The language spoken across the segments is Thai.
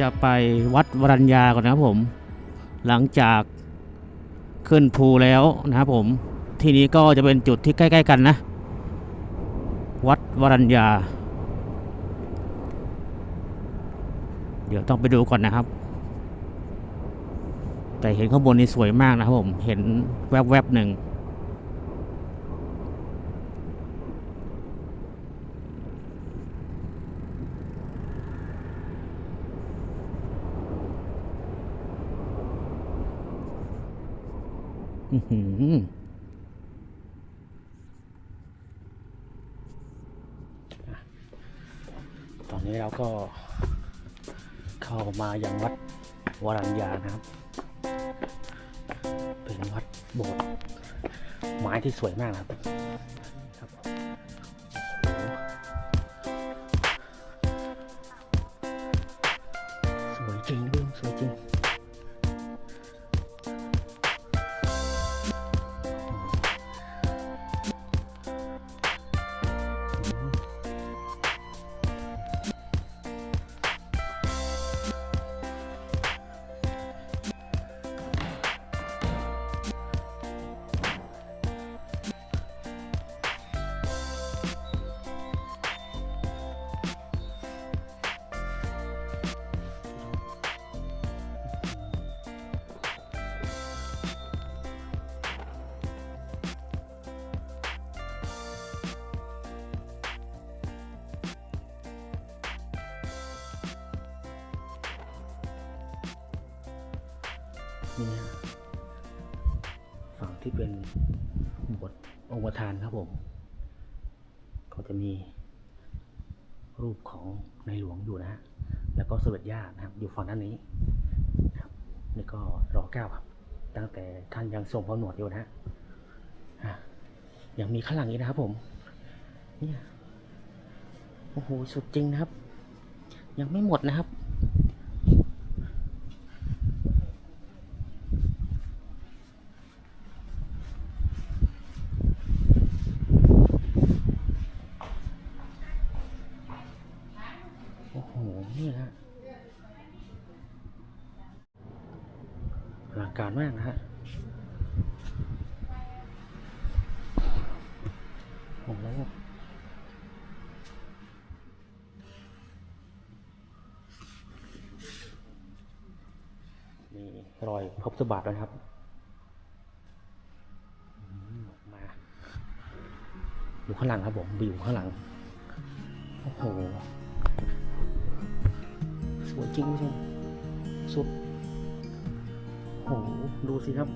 จะไปวัดวรัญญาก่อนนะครับผม หลังจากขึ้นภูแล้วนะครับผม ที่นี้ก็จะเป็นจุดที่ใกล้ ๆ กันนะ วัดวรัญญา เดี๋ยวต้องไปดูก่อนนะครับ แต่เห็นข้างบนนี่สวยมากนะครับผม เห็นแวบๆหนึ่ง ตอนนี้เราก็เข้ามาอย่างวัดวรัญญานะครับ เป็นวัดโบสถ์ไม้ที่สวยมากนะครับครับ นี่ฮะฝั่งที่เป็นบทองค์ประธานครับผม ก็จะมีรูปของในหลวงอยู่นะฮะแล้วก็เสด็จย่านะครับ อยู่ฝั่งด้านนี้นะครับนี่ก็รอเก้าครับ ตั้งแต่ท่านยังทรงพระหนวดอยู่นะฮะอะยังมีข้างหลังอีกนะครับผม เนี่ย โอ้โห สุดจริงนะครับ ยังไม่หมดนะครับ โอ้โห นี่ฮะอลังการมากนะฮะ โอ้โหมีรอยพระบาทด้วยนะครับมาอยู่ข้างหลังครับผมไปอยู่ข้างหลัง โอ้โห สวยจริงคุณผู้ชมสุดโหดูสิครับ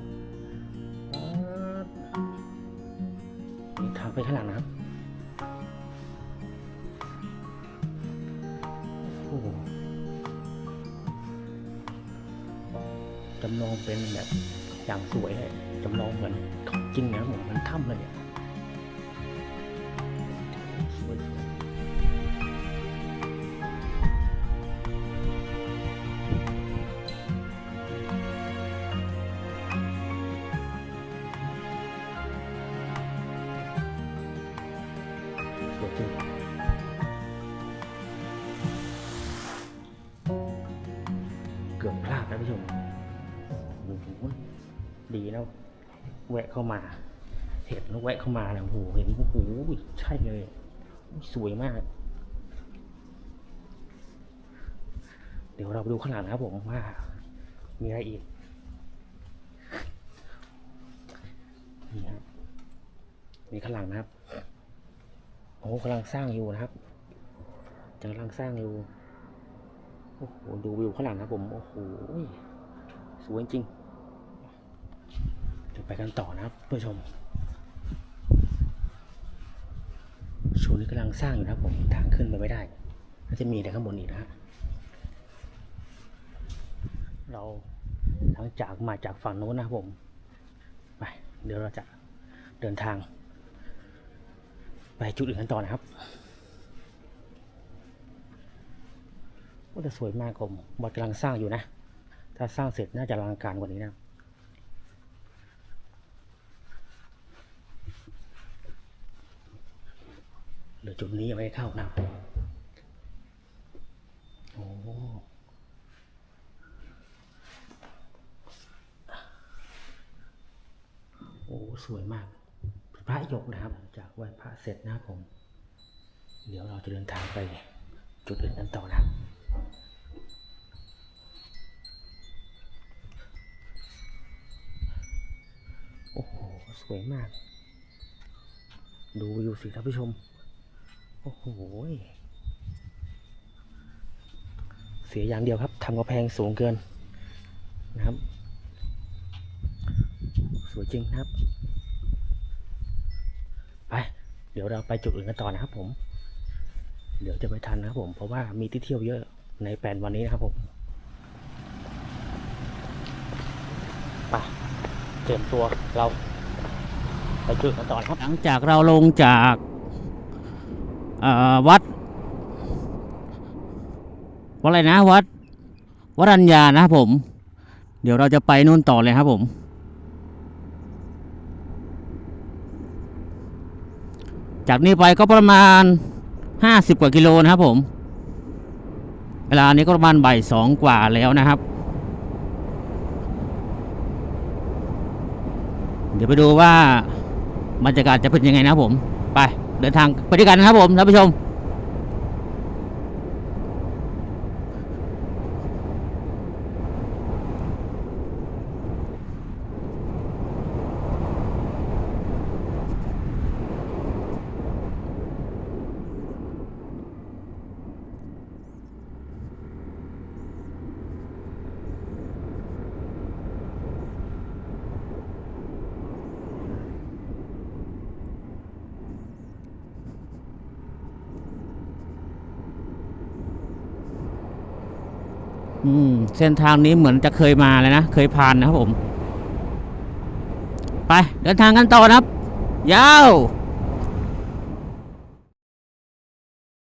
นี่ทางไปข้างหลังนะครับโอ้โหจำลองเป็นแบบอย่างสวยเลยจำลองเหมือนของจริงนะผมเหมันถ้ำเลยเนี่ย จริงเกือบพลาดนะผู้ชมโอ้โหดีนะแวะเข้ามา เห็นแล้วแวะเข้ามาเนี่ยโอ้โหเห็นโอ้โหใช่เลย สวยมาก เดี๋ยวเราไปดูข้างหลังนะครับผมว่า มีอะไรอีกนี่ครับมีข้างหลังนะครับ โอ้กำลังสร้างอยู่นะครับกำลังสร้างอยู่ โอ้โห ดูวิวข้างหลังนะผม โอ้โห สวยจริงเดี๋ยวไปกันต่อนะครับเพื่อชมช่วงนี้กำลังสร้างอยู่นะผม ทางขึ้นไปไม่ได้น่าจะมีแต่ข้างบนอีกนะฮะ เราหลังจากมาจากฝั่งโน้นนะผม ไป เดี๋ยวเราจะเดินทาง ไปจุดอื่นกันต่อนะครับว่าจะสวยมากผมวัดกำลังสร้างอยู่นะ ถ้าสร้างเสร็จน่าจะลังการกว่านี้นะหรือจุดนี้ยังไม่เข้านะโอ้โอ้ สวยมาก พระหยกนะครับ จากไหว้พระเสร็จนะครับผม เดี๋ยวเราจะเดินทางไปจุดอื่นกันต่อนะครับโอ้โห สวยมาก ดูวิวสิท่านผู้ชม โอ้โห เสียอย่างเดียวครับทำกระแพงสูงเกินนะครับ สวยจริงครับ ไปเดี๋ยวเราไปจุดอื่นกันต่อนะครับผม เดี๋ยวจะไปทันนะครับผม เพราะว่ามีที่เที่ยวเยอะในแปดวันนี้นะครับผมไปเตรียมตัวเราไปจุดกันต่อนะครับ หลังจากเราลงจากวัดวัดอะไรนะวัดวรัญญานะครับผม เดี๋ยวเราจะไปนู่นต่อเลยครับผม จากนี้ไปก็ประมาณห้าสิบกว่ากิโลนะครับผม เวลานี้ก็ประมาณบ่ายสองกว่าแล้วนะครับ เดี๋ยวไปดูว่าบรรยากาศจะเป็นยังไงนะครับผม ไปเดินทางไปด้วยกันนะครับผมท่านผู้ชม อืมเส้นทางนี้เหมือนจะเคยมาเลยนะ เคยผ่านนะครับผม ไป เดินทางกันต่อนะครับ ยาว